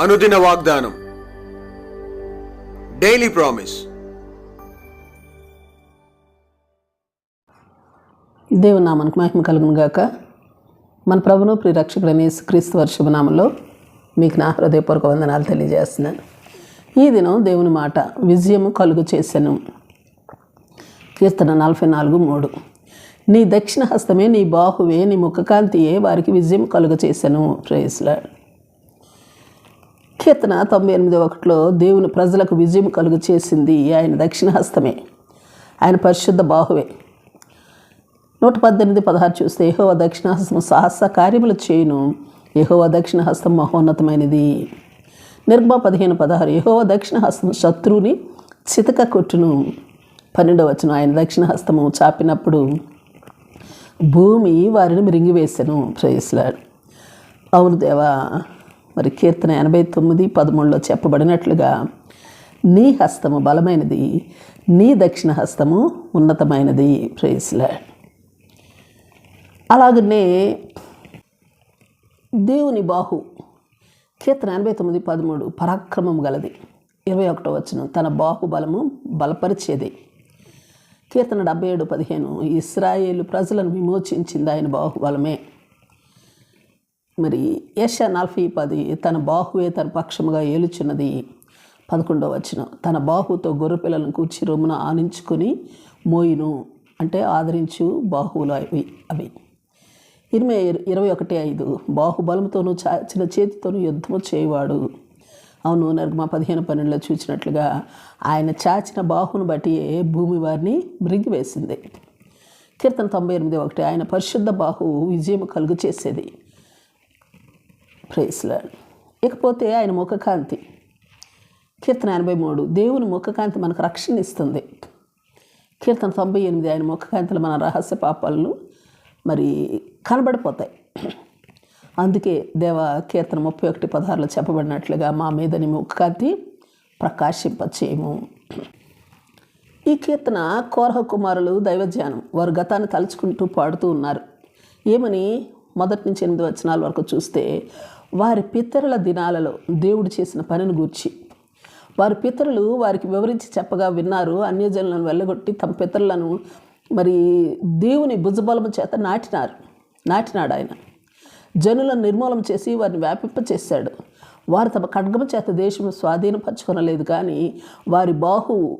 అనుదిన వాగ్దానం. Daily promise దేవుని నామానికి మహిమ కలుగును గాక. మన ప్రభును ప్రియరక్షకుడైన క్రీస్తు వర్షభనామంలో మీకు నా హృదయపూర్వక వందనాలు తెలియజేస్తున్నాను. ఈ దినం దేవుని మాట విజయము కలుగు చేశాను కీర్తన నలభై నాలుగు మూడు. నీ దక్షిణ హస్తమే నీ బాహువే నీ ముఖకాంతియే వారికి విజయం కలుగ చేశాను ప్రేస్లా కీర్తన తొంభై ఎనిమిది ఒకటిలో దేవుని ప్రజలకు విజయం కలుగు చేసింది ఆయన దక్షిణ హస్తమే ఆయన పరిశుద్ధ బాహువే. నూట పద్దెనిమిది పదహారు చూస్తే యహోవ దక్షిణ హస్తం సాహస కార్యములు చేయును. యహోవ దక్షిణ హస్తం మహోన్నతమైనది. నిర్మా పదిహేను పదహారు యహోవ దక్షిణ హస్తం శత్రువుని చితక కొట్టును. పన్నెండవ వచనం ఆయన దక్షిణ హస్తము చాపినప్పుడు భూమి వారిని మిరింగివేశాను ప్రేయస్లాడు అవును దేవా మరి కీర్తన ఎనభై తొమ్మిది పదమూడులో చెప్పబడినట్లుగా నీ హస్తము బలమైనది నీ దక్షిణ హస్తము ఉన్నతమైనది. ప్రేస్లా అలాగనే దేవుని బాహు కీర్తన ఎనభై తొమ్మిది పదమూడు పరాక్రమం గలది. ఇరవై ఒకటో వచ్చిన తన బాహుబలము బలపరిచేది. కీర్తన డెబ్బై ఏడు పదిహేను ఇస్రాయేలు ప్రజలను విమోచించింది ఆయన బాహుబలమే. మరి యశ నలభై పది తన బాహువే తన పక్షముగా ఏలుచున్నది పదకొండవ వచ్చిన తన బాహుతో గొర్రె పిల్లలను కూర్చి రొమ్మున ఆనించుకొని మోయిను అంటే ఆదరించు బాహువులు అవి అవి. ఇరవై ఇరవై ఒకటి ఐదు బాహుబలంతోనూ చాచిన చేతితోనూ యుద్ధము చేయవాడు. అవును నిర్గమ పదిహేను పన్నెండులో చూసినట్లుగా ఆయన చాచిన బాహును బట్టి భూమి వారిని మృంగివేసింది. కీర్తన తొంభై ఎనిమిది ఒకటి ఆయన పరిశుద్ధ బాహు విజయం కలుగు చేసేది. ప్రేస్లాడ్ ఇకపోతే ఆయన ముఖకాంతి. కీర్తన ఎనభై మూడు దేవుని ముఖకాంతి మనకు రక్షణ ఇస్తుంది కీర్తన తొంభై ఎనిమిది. ఆయన ముఖకాంతిలో మన రహస్య పాపాలను మరి కనబడిపోతాయి. అందుకే దేవ కీర్తన ముప్పై ఒకటి పదహారులో చెప్పబడినట్లుగా మా మీద నీ ముఖకాంతి ప్రకాశింపచేయము. ఈ కీర్తన కోరహ కుమారులు దైవజ్ఞానం వారు గతాన్ని తలుచుకుంటూ పాడుతూ ఉన్నారు. ఏమని? మొదటి నుంచి ఎనిమిది వచనాల వరకు చూస్తే వారి పితరుల దినాలలో దేవుడు చేసిన పనిని గూర్చి. వారి పితరులు వారికి వివరించి చెప్పగా విన్నారు అన్యజనులను వెళ్ళగొట్టి తమ పితరులను మరి దేవుని భుజబలము చేత నాటినారు నాటినాడు ఆయన. జనులను నిర్మూలన చేసి వారిని వ్యాపింపచేశాడు. వారు తమ ఖడ్గము చేత దేశము స్వాధీనపరచుకొనలేదు కానీ వారి బాహు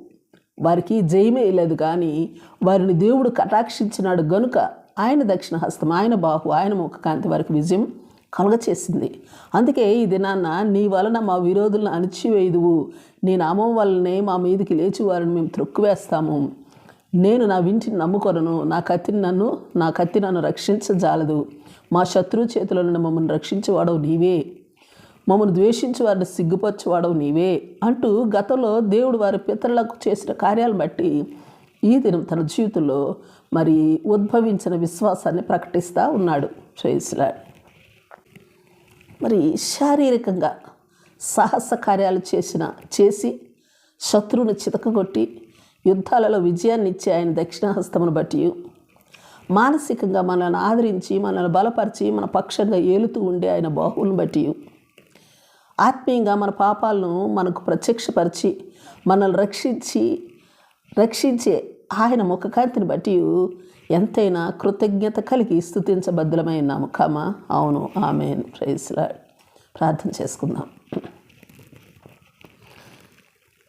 వారికి జయమే లేదు కానీ వారిని దేవుడు కటాక్షించినాడు గనుక ఆయన దక్షిణ హస్తం ఆయన బాహు ఆయన ముఖ కాంతి వారికి విజయం కలగచేసింది. అందుకే ఈ దినాన్న నీ వలన మా విరోధులను అణిచివేయుదువు. నీ నామం వలనే మా మీదకి లేచి వారిని మేము త్రొక్కువేస్తాము. నేను నా వింటిని నమ్ముకొనను నా కత్తిని నన్ను నా కత్తి నన్ను రక్షించజాలదు. మా శత్రువు చేతుల నుండి మమ్మల్ని రక్షించేవాడవు నీవే. మమ్మల్ని ద్వేషించి వారిని సిగ్గుపరచేవాడవు నీవే అంటూ గతంలో దేవుడు వారి పితరులకు చేసిన కార్యాలు బట్టి ఈ దినం తన జీవితంలో మరి ఉద్భవించిన విశ్వాసాన్ని ప్రకటిస్తూ ఉన్నాడు. చేసిలాడు మరి శారీరకంగా సాహస కార్యాలు చేసిన చేసి శత్రువుని చితకగొట్టి యుద్ధాలలో విజయాన్ని ఇచ్చే ఆయన దక్షిణహస్తమును బట్టి మానసికంగా మనల్ని ఆదరించి మనల్ని బలపరిచి మన పక్షంగా ఏలుతూ ఉండే ఆయన బాహువులను బట్టి ఆత్మీయంగా మన పాపాలను మనకు ప్రత్యక్షపరిచి మనల్ని రక్షించి రక్షించే ఆయన ముఖకాంతిని బట్టి ఎంతైనా కృతజ్ఞత కలిగి స్థుతించబద్ధులమైన ముఖమా అవును ఆమె ప్రైస్లా ప్రార్థన చేసుకుందాం.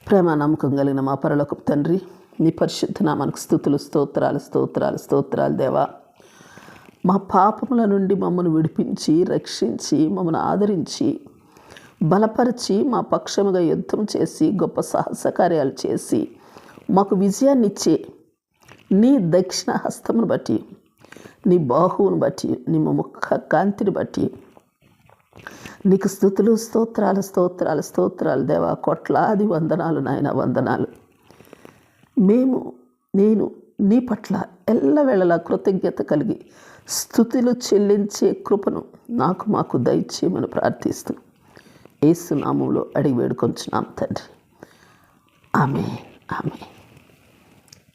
ప్రేమ నమ్మకం కలిగిన మా పరలోక తండ్రి నీ పరిశుద్ధ నామానికి స్థుతులు స్తోత్రాలు స్తోత్రాలు స్తోత్రాలు దేవా. మా పాపముల నుండి మమ్మల్ని విడిపించి రక్షించి మమ్మల్ని ఆదరించి బలపరిచి మా పక్షముగా యుద్ధం చేసి గొప్ప సాహస కార్యాలు చేసి మాకు విజయాన్ని ఇచ్చే నీ దక్షిణ హస్తమును బట్టి నీ బాహువును బట్టి నీ ముఖ కాంతిని బట్టి నీకు స్థుతులు స్తోత్రాలు స్తోత్రాలు స్తోత్రాలు దేవా కొట్లాది వందనాలు నాయన వందనాలు. మేము నేను నీ పట్ల ఎల్లవేళలా కృతజ్ఞత కలిగి స్థుతులు చెల్లించే కృపను నాకు మాకు దయచేయమని ప్రార్థిస్తూ ఏసునామంలో అడిగి వేడుకొంచున్నాం తండ్రి. ఆమె ఆమె